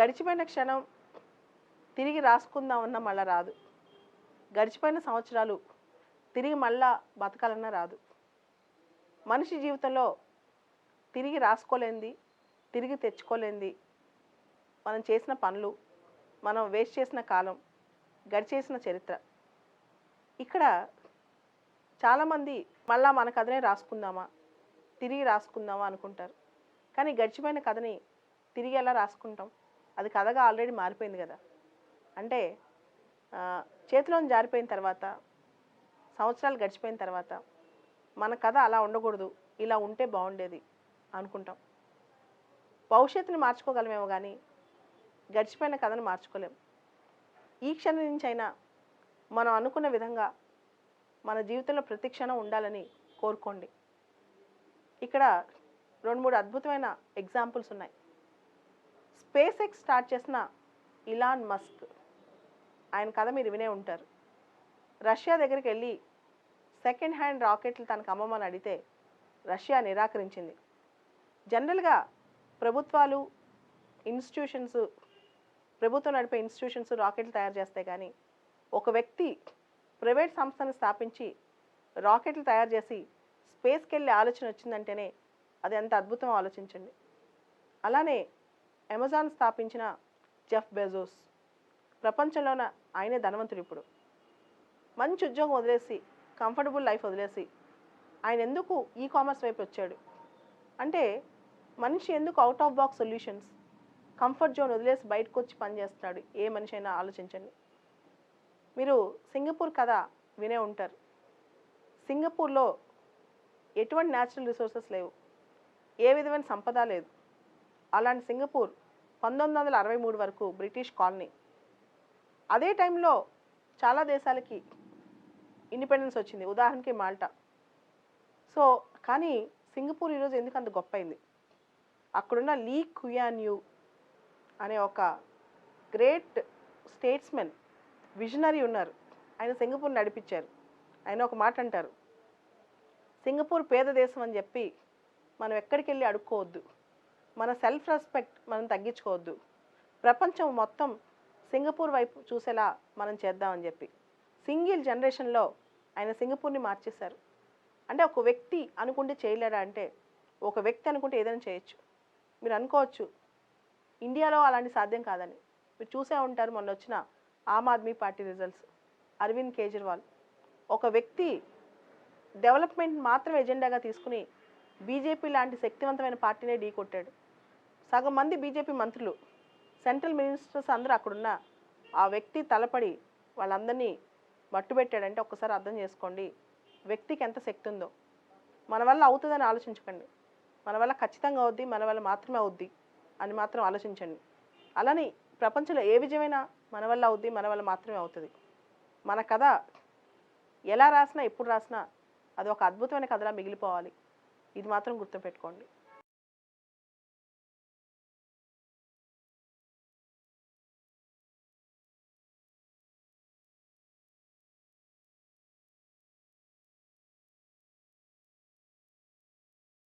గడిచిపోయిన క్షణం తిరిగి రాసుకుందామన్నా మళ్ళా రాదు. గడిచిపోయిన సంవత్సరాలు తిరిగి మళ్ళా బతకాలన్నా రాదు. మనిషి జీవితంలో తిరిగి రాసుకోలేంది తిరిగి తెచ్చుకోలేంది. మనం చేసిన పనులు మనం వేస్ట్ చేసిన కాలం గడిచేసిన చరిత్ర. ఇక్కడ చాలామంది మళ్ళా మన కథనే రాసుకుందామా తిరిగి రాసుకుందామా అనుకుంటారు. కానీ గడిచిపోయిన కథని తిరిగి ఎలా రాసుకుంటాం? అది కథగా ఆల్రెడీ మారిపోయింది కదా. అంటే చేతిలోని జారిపోయిన తర్వాత సంవత్సరాలు గడిచిపోయిన తర్వాత మన కథ అలా ఉండకూడదు ఇలా ఉంటే బాగుండేది అనుకుంటాం. భవిష్యత్తుని మార్చుకోగలమేమో కానీ గడిచిపోయిన కథను మార్చుకోలేం. ఈ క్షణం నుంచి అయినా మనం అనుకున్న విధంగా మన జీవితంలో ప్రతి క్షణం ఉండాలని కోరుకోండి. ఇక్కడ రెండు మూడు అద్భుతమైన ఎగ్జాంపుల్స్ ఉన్నాయి. స్పేస్ ఎక్స్ స్టార్ట్ చేసిన ఇలాన్ మస్క్. ఆయన కథ మీరు వినే ఉంటారు. రష్యా దగ్గరికి వెళ్ళి సెకండ్ హ్యాండ్ రాకెట్లు తనకు అమ్మమని అడిగితే రష్యా నిరాకరించింది. జనరల్గా ప్రభుత్వాలు ఇన్స్టిట్యూషన్స్ ప్రభుత్వం నడిపే ఇన్స్టిట్యూషన్స్ రాకెట్లు తయారు చేస్తాయి కానీ ఒక వ్యక్తి ప్రైవేట్ సంస్థను స్థాపించి రాకెట్లు తయారు చేసి స్పేస్కి వెళ్ళే ఆలోచన వచ్చిందంటేనే అది ఎంత అద్భుతం ఆలోచించండి. అలానే అమెజాన్ స్థాపించిన జెఫ్ బెజోస్. ప్రపంచంలోన ఆయనే ధనవంతుడు ఇప్పుడు. మంచి ఉద్యోగం వదిలేసి కంఫర్టబుల్ లైఫ్ వదిలేసి ఆయన ఎందుకు ఈ కామర్స్ వైపు వచ్చాడు? అంటే మనిషి ఎందుకు out of box solutions comfort zone వదిలేసి బయటకు వచ్చి పనిచేస్తున్నాడు ఏ మనిషి అయినా ఆలోచించండి. మీరు సింగపూర్ కథ వినే ఉంటారు. సింగపూర్లో ఎటువంటి న్యాచురల్ రిసోర్సెస్ లేవు. ఏ విధమైన సంపద లేదు. అలాంటి సింగపూర్ పంతొమ్మిది వందల అరవై మూడు వరకు బ్రిటిష్ కాలనీ. అదే టైంలో చాలా దేశాలకి ఇండిపెండెన్స్ వచ్చింది. ఉదాహరణకి మాల్టా. సో కానీ సింగపూర్ ఈరోజు ఎందుకు అంత గొప్ప అయింది? అక్కడున్న లీ కుయాన్ యూ అనే ఒక గ్రేట్ స్టేట్స్మెన్ విజనరీ ఉన్నారు. ఆయన సింగపూర్ నడిపించారు. ఆయన ఒక మాట అంటారు. సింగపూర్ పేద దేశం అని చెప్పి మనం ఎక్కడికి వెళ్ళి అడుక్కోవద్దు. మన సెల్ఫ్ రెస్పెక్ట్ మనం తగ్గించుకోవద్దు. ప్రపంచం మొత్తం సింగపూర్ వైపు చూసేలా మనం చేద్దామని చెప్పి. సింగిల్ జనరేషన్లో ఆయన సింగపూర్ని మార్చేశారు. అంటే ఒక వ్యక్తి అనుకుంటే చేయలేడా అంటే ఒక వ్యక్తి అనుకుంటే ఏదైనా చేయొచ్చు. మీరు అనుకోవచ్చు ఇండియాలో అలాంటి సాధ్యం కాదని. మీరు చూసే ఉంటారు మొన్న వచ్చిన ఆమ్ ఆద్మీ పార్టీ రిజల్ట్స్ అరవింద్ కేజ్రీవాల్. ఒక వ్యక్తి డెవలప్మెంట్ మాత్రం ఎజెండాగా తీసుకుని బీజేపీ లాంటి శక్తివంతమైన పార్టీనే ఢీ కొట్టాడు. సగం మంది బీజేపీ మంత్రులు సెంట్రల్ మినిస్టర్స్ అందరూ అక్కడున్న ఆ వ్యక్తి తలపడి వాళ్ళందరినీ మట్టుబెట్టాడంటే ఒక్కసారి అర్థం చేసుకోండి. వ్యక్తికి ఎంత శక్తి ఉందో. మన వల్ల అవుతుందని ఆలోచించకండి. మన వల్ల ఖచ్చితంగా అవుద్ది మన వల్ల మాత్రమే అవుద్ది అని మాత్రం ఆలోచించండి. అలానే ప్రపంచంలో ఏ విజయమైనా మన వల్ల అవుద్ది మన వల్ల మాత్రమే అవుతుంది. మన కథ ఎలా రాసినా ఎప్పుడు రాసినా అది ఒక అద్భుతమైన కథలా మిగిలిపోవాలి. ఇది మాత్రం గుర్తుపెట్టుకోండి.